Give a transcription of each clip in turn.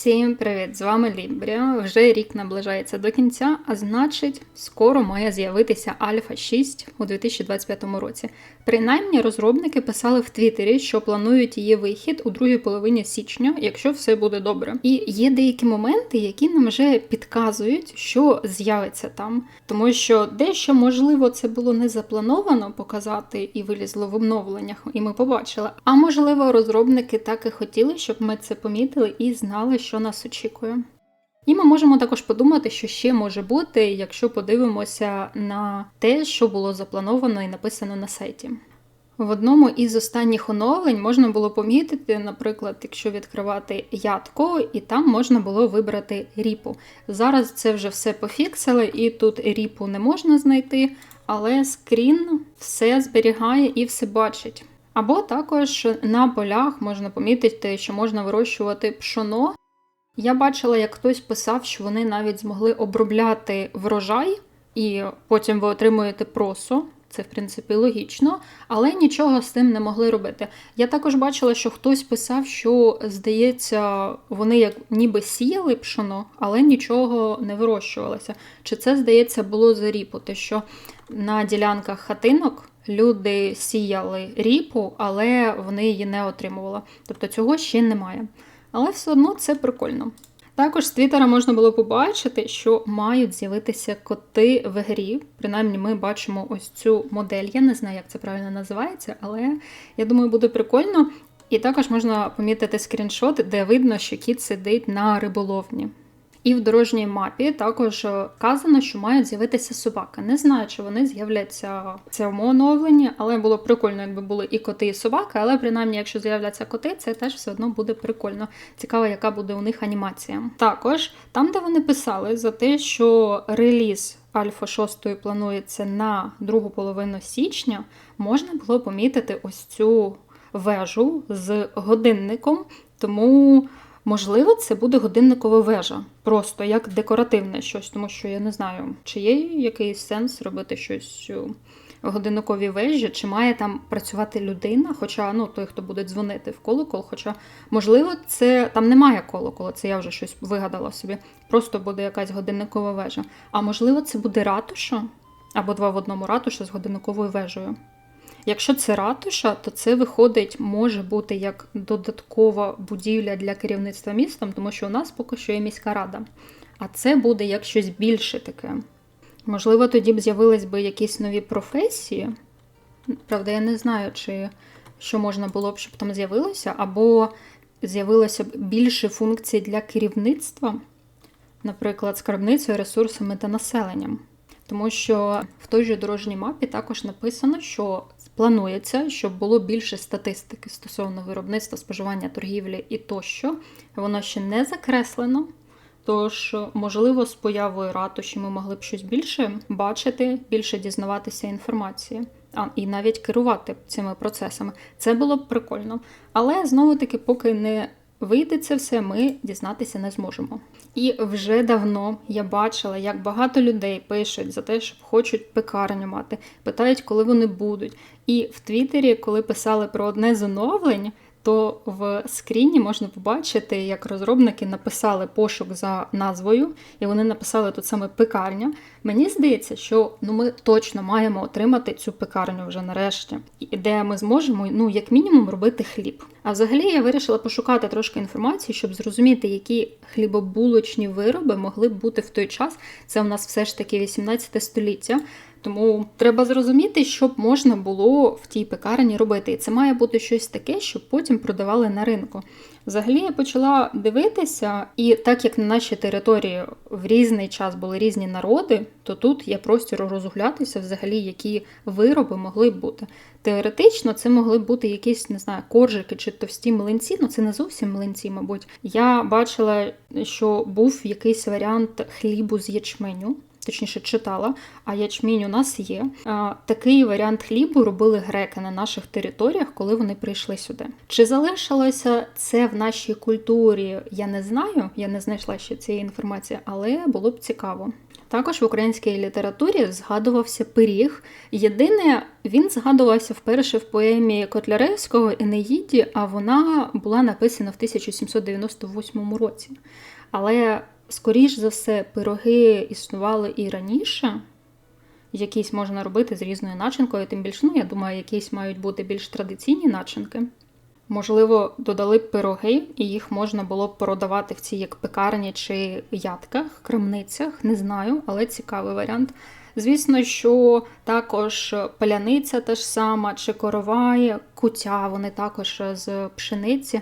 Всім привіт! З вами Лібрія. Вже рік наближається до кінця, а значить, скоро має з'явитися Альфа 6 у 2025 році. Принаймні, розробники писали в Твіттері, що планують її вихід у другій половині січня, якщо все буде добре. І є деякі моменти, які нам вже підказують, що з'явиться там, тому що дещо можливо це було не заплановано показати і вилізло в обновленнях, і ми побачили. А можливо, розробники так і хотіли, щоб ми це помітили і знали, що нас очікує. І ми можемо також подумати, що ще може бути, якщо подивимося на те, що було заплановано і написано на сайті. В одному із останніх оновлень можна було помітити, наприклад, якщо відкривати ядко, і там можна було вибрати ріпу. Зараз це вже все пофіксили, і тут ріпу не можна знайти, але скрін все зберігає і все бачить. Або також на полях можна помітити, що можна вирощувати пшоно. Я бачила, як хтось писав, що вони навіть змогли обробляти врожай, і потім ви отримуєте просо. Це, в принципі, логічно, але нічого з цим не могли робити. Я також бачила, що хтось писав, що, здається, вони як ніби сіяли пшоно, але нічого не вирощувалося. Чи це, здається, було за ріпу? Те, що на ділянках хатинок люди сіяли ріпу, але вони її не отримували. Тобто цього ще немає. Але все одно це прикольно. Також з Твіттера можна було побачити, що мають з'явитися коти в грі. Принаймні, ми бачимо ось цю модель. Я не знаю, як це правильно називається, але я думаю, буде прикольно. І також можна помітити скріншот, де видно, що кіт сидить на риболовні. І в дорожній мапі також вказано, що мають з'явитися собаки. Не знаю, чи вони з'являться в цьому оновленні, але було прикольно, якби були і коти, і собаки. Але принаймні, якщо з'являться коти, це теж все одно буде прикольно. Цікаво, яка буде у них анімація. Також там, де вони писали за те, що реліз Альфа 6 планується на другу половину січня, можна було помітити ось цю вежу з годинником. Тому. Можливо, це буде годинникова вежа, просто як декоративне щось, тому що я не знаю, чи є якийсь сенс робити щось у годинниковій вежі, чи має там працювати людина, хоча ну той, хто буде дзвонити в колокол, хоча, можливо, це там немає колокола, це я вже щось вигадала собі. Просто буде якась годинникова вежа. А можливо, це буде ратуша або два в одному ратуша з годинниковою вежею. Якщо це ратуша, то це виходить, може бути як додаткова будівля для керівництва містом, тому що у нас поки що є міська рада. А це буде як щось більше таке. Можливо, тоді б з'явились би якісь нові професії. Правда, я не знаю, чи що можна було б, щоб там з'явилося, або з'явилося б більше функцій для керівництва, наприклад, скарбницею, ресурсами та населенням. Тому що в той же дорожній мапі також написано, що планується, щоб було більше статистики стосовно виробництва, споживання торгівлі і тощо. Воно ще не закреслено. Тож, можливо, з появою ратуші ми могли б щось більше бачити, більше дізнаватися інформації, а і навіть керувати цими процесами. Це було б прикольно. Але знову-таки, поки не вийде це все, ми дізнатися не зможемо. І вже давно я бачила, як багато людей пишуть за те, що хочуть пекарню мати, питають, коли вони будуть. І в Твіттері, коли писали про одне з оновлень, то в скріні можна побачити, як розробники написали пошук за назвою, і вони написали тут саме пекарня. Мені здається, що ну ми точно маємо отримати цю пекарню вже нарешті, де ми зможемо, ну як мінімум, робити хліб. А взагалі я вирішила пошукати трошки інформації, щоб зрозуміти, які хлібобулочні вироби могли б бути в той час. Це у нас все ж таки 18 століття. Тому треба зрозуміти, що можна було в тій пекарні робити. І це має бути щось таке, щоб потім продавали на ринку. Взагалі я почала дивитися, і так як на нашій території в різний час були різні народи, то тут є простір розглядатися, взагалі, які вироби могли б бути. Теоретично це могли б бути якісь, не знаю, коржики чи товсті млинці, ну це не зовсім млинці, мабуть. Я бачила, що був якийсь варіант хлібу з ячменю точніше читала, а ячмінь у нас є. Такий варіант хлібу робили греки на наших територіях, коли вони прийшли сюди. Чи залишилося це в нашій культурі? Я не знаю, я не знайшла ще цієї інформації, але було б цікаво. Також в українській літературі згадувався пиріг. Єдине, він згадувався вперше в поемі Котляревського Енеїді, а вона була написана в 1798 році. Але, скоріш за все, пироги існували і раніше. Якісь можна робити з різною начинкою, тим більше, ну, я думаю, якісь мають бути більш традиційні начинки. Можливо, додали б пироги, і їх можна було б продавати в цій як пекарні чи ядках, крамницях, не знаю, але цікавий варіант. Звісно, що також паляниця та ж сама, чи коровай, кутя, вони також з пшениці,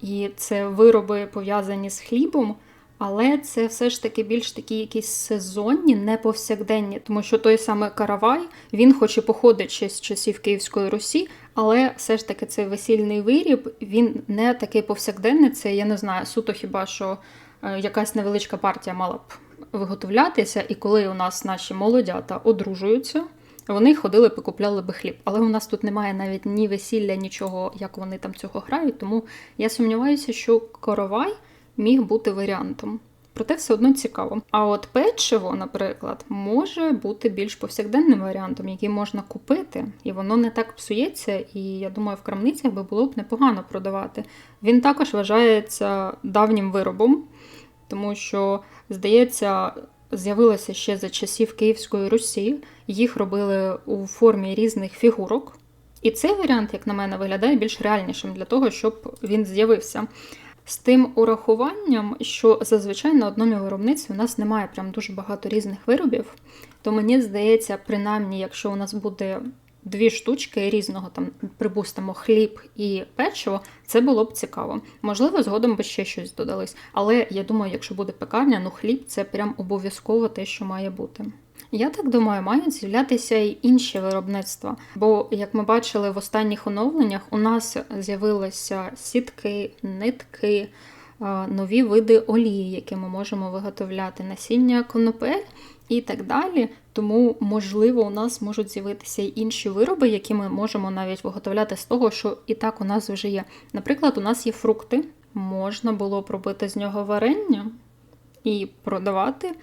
і це вироби пов'язані з хлібом. Але це все ж таки більш такі якісь сезонні, не повсякденні, тому що той самий каравай, він хоч і походить ще з часів Київської Русі, але все ж таки цей весільний виріб, він не такий повсякденний. Це я не знаю, суто хіба що е, якась невеличка партія мала б виготовлятися, і коли у нас наші молодята одружуються. Вони ходили, покупляли би хліб, але у нас тут немає навіть ні весілля, нічого, як вони там цього грають. Тому я сумніваюся, що коровай міг бути варіантом. Проте все одно цікаво. А от печиво, наприклад, може бути більш повсякденним варіантом, який можна купити, і воно не так псується, і я думаю, в крамницях би було б непогано продавати. Він також вважається давнім виробом, тому що, здається, з'явилося ще за часів Київської Русі. Їх робили у формі різних фігурок. І цей варіант, як на мене, виглядає більш реальнішим для того, щоб він з'явився. З тим урахуванням, що зазвичай на одному виробництві у нас немає прям дуже багато різних виробів, то мені здається, принаймні, якщо у нас буде дві штучки різного, там, припустимо, хліб і печиво, це було б цікаво. Можливо, згодом би ще щось додались. Але я думаю, якщо буде пекарня, ну хліб це прям обов'язково те, що має бути. Я так думаю, мають з'являтися і інші виробництва. Бо, як ми бачили в останніх оновленнях, у нас з'явилися сітки, нитки, нові види олії, які ми можемо виготовляти, насіння конопель і так далі. Тому, можливо, у нас можуть з'явитися й інші вироби, які ми можемо навіть виготовляти з того, що і так у нас вже є. Наприклад, у нас є фрукти, можна було б робити з нього варення і продавати.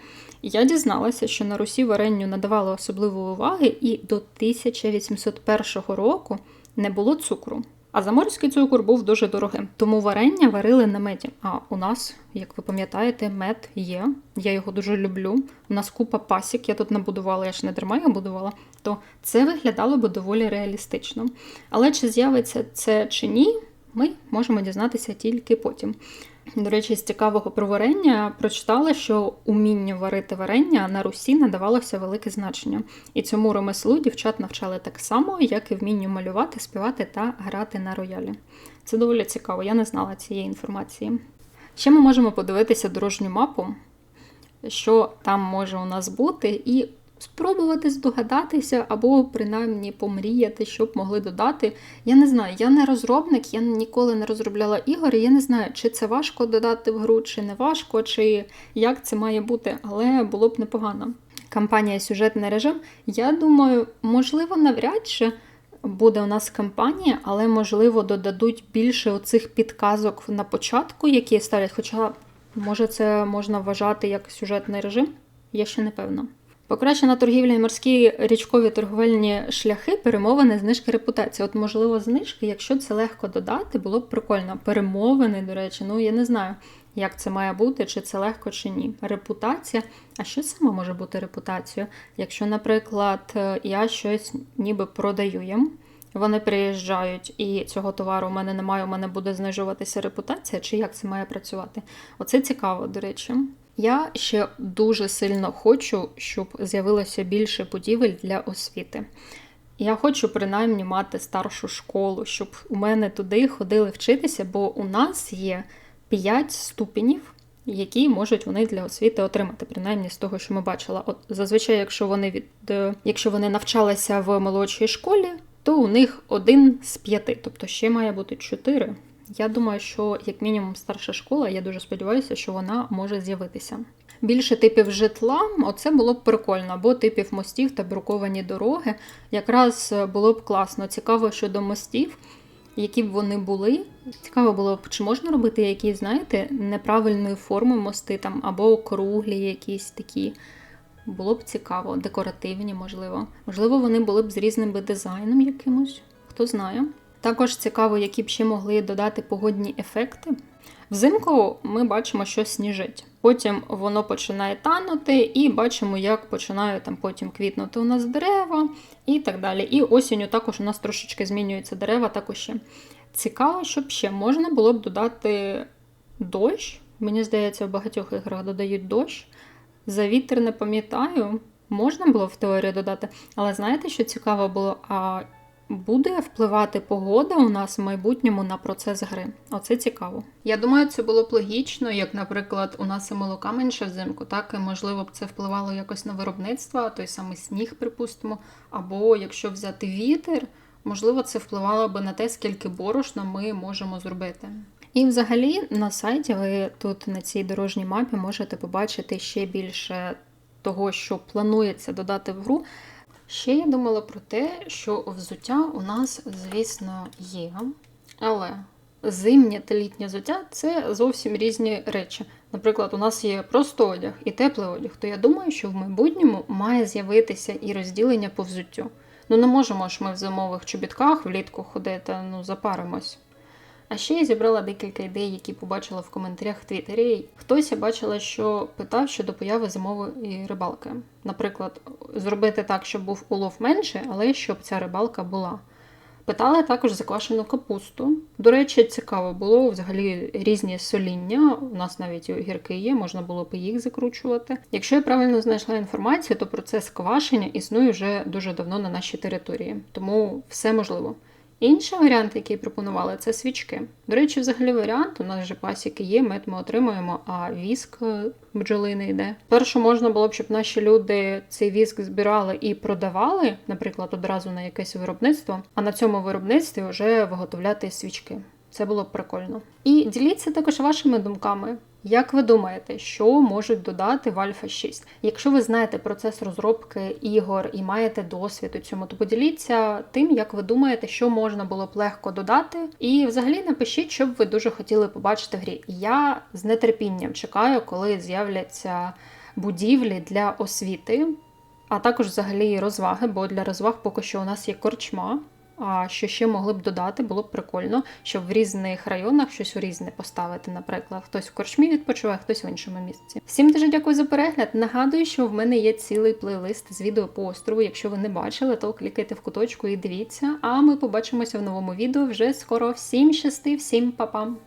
Я дізналася, що на Русі варенню надавали особливої уваги, і до 1801 року не було цукру. А заморський цукор був дуже дорогим, тому варення варили на меді. А у нас, як ви пам'ятаєте, мед є. Я його дуже люблю. У нас купа пасік, я тут набудувала, я ж не дарма його будувала, то це виглядало би доволі реалістично. Але чи з'явиться це чи ні, ми можемо дізнатися тільки потім. До речі, з цікавого про варення прочитала, що умінню варити варення на Русі надавалося велике значення, і цьому ремеслу дівчат навчали так само, як і вмінню малювати, співати та грати на роялі. Це доволі цікаво, я не знала цієї інформації. Ще ми можемо подивитися дорожню мапу, що там може у нас бути, і спробувати здогадатися або принаймні помріяти, щоб могли додати. Я не знаю, я не розробник, я ніколи не розробляла ігор, і я не знаю, чи це важко додати в гру, чи не важко, чи як це має бути, але було б непогано. Кампанія сюжетний режим. Я думаю, можливо, навряд чи. Буде у нас кампанія, але, можливо, додадуть більше оцих підказок на початку, які ставлять. Хоча, може, це можна вважати як сюжетний режим, я ще не певна. Покращена торгівля і морські річкові торговельні шляхи, перемовини, знижки репутації. От, можливо, знижки, якщо це легко додати, було б прикольно. Перемовини, до речі, ну я не знаю, як це має бути, чи це легко, чи ні. Репутація. А що саме може бути репутацією? Якщо, наприклад, я щось ніби продаю їм, вони приїжджають і цього товару у мене немає, у мене буде знижуватися репутація, чи як це має працювати? Оце цікаво, до речі. Я ще дуже сильно хочу, щоб з'явилося більше будівель для освіти. Я хочу принаймні мати старшу школу, щоб у мене туди ходили вчитися, бо у нас є 5 ступенів, які можуть вони для освіти отримати, принаймні з того, що ми бачили. От зазвичай, якщо вони від якщо вони навчалися в молодшій школі, то у них один з п'яти, тобто ще має бути чотири. Я думаю, що як мінімум старша школа, я дуже сподіваюся, що вона може з'явитися. Більше типів житла, оце було б прикольно, або типів мостів та бруковані дороги. Якраз було б класно. Цікаво щодо мостів, які б вони були. Цікаво було б, чи можна робити якісь, знаєте, неправильної форми мости там, або округлі, якісь такі було б цікаво, декоративні, можливо. Можливо, вони були б з різним дизайном якимось, хто знає. Також цікаво, які б ще могли додати погодні ефекти. Взимку ми бачимо, що сніжить. Потім воно починає танути, і бачимо, як починають там потім квітнути у нас дерева і так далі. І осінню також у нас трошечки змінюються дерева, також ще. Цікаво, щоб ще можна було б додати дощ. Мені здається, в багатьох іграх додають дощ. За вітер не пам'ятаю, можна було в теорії додати, але знаєте, що цікаво було? А буде впливати погода у нас в майбутньому на процес гри. Оце цікаво. Я думаю, це було б логічно, як, наприклад, у нас і молока менше взимку, так і можливо б це впливало якось на виробництво, той самий сніг, припустимо. Або якщо взяти вітер, можливо, це впливало би на те, скільки борошна ми можемо зробити. І взагалі на сайті ви тут на цій дорожній мапі можете побачити ще більше того, що планується додати в гру. Ще я думала про те, що взуття у нас, звісно, є, але зимнє та літнє взуття це зовсім різні речі. Наприклад, у нас є просто одяг і теплий одяг, то я думаю, що в майбутньому має з'явитися і розділення по взуттю. Ну не можемо ж ми в зимових чобітках влітку ходити, ну запаримось. А ще я зібрала декілька ідей, які побачила в коментарях в Твіттері. Хтось я бачила, що питав щодо появи зимової рибалки. Наприклад, зробити так, щоб був улов менше, але щоб ця рибалка була. Питали також заквашену капусту. До речі, цікаво було взагалі різні соління. У нас навіть огірки є, можна було б їх закручувати. Якщо я правильно знайшла інформацію, то процес квашення існує вже дуже давно на нашій території, тому все можливо. Інший варіант, який пропонували, це свічки. До речі, взагалі варіант, у нас вже пасіки є, мед ми отримуємо, а віск бджолини бджолиний йде. Перше можна було б, щоб наші люди цей віск збирали і продавали, наприклад, одразу на якесь виробництво, а на цьому виробництві вже виготовляти свічки. Це було б прикольно. І діліться також вашими думками. Як ви думаєте, що можуть додати в Альфа 6? Якщо ви знаєте процес розробки ігор і маєте досвід у цьому, то поділіться тим, як ви думаєте, що можна було б легко додати. І взагалі напишіть, що б ви дуже хотіли побачити в грі. Я з нетерпінням чекаю, коли з'являться будівлі для освіти, а також взагалі розваги, бо для розваг поки що у нас є корчма. А що ще могли б додати, було б прикольно, щоб в різних районах щось у різне поставити. Наприклад, хтось в корчмі відпочиває, хтось в іншому місці. Всім дуже дякую за перегляд. Нагадую, що в мене є цілий плейлист з відео по острову. Якщо ви не бачили, то клікайте в куточку і дивіться. А ми побачимося в новому відео вже скоро. Всім щасти, всім па-пам!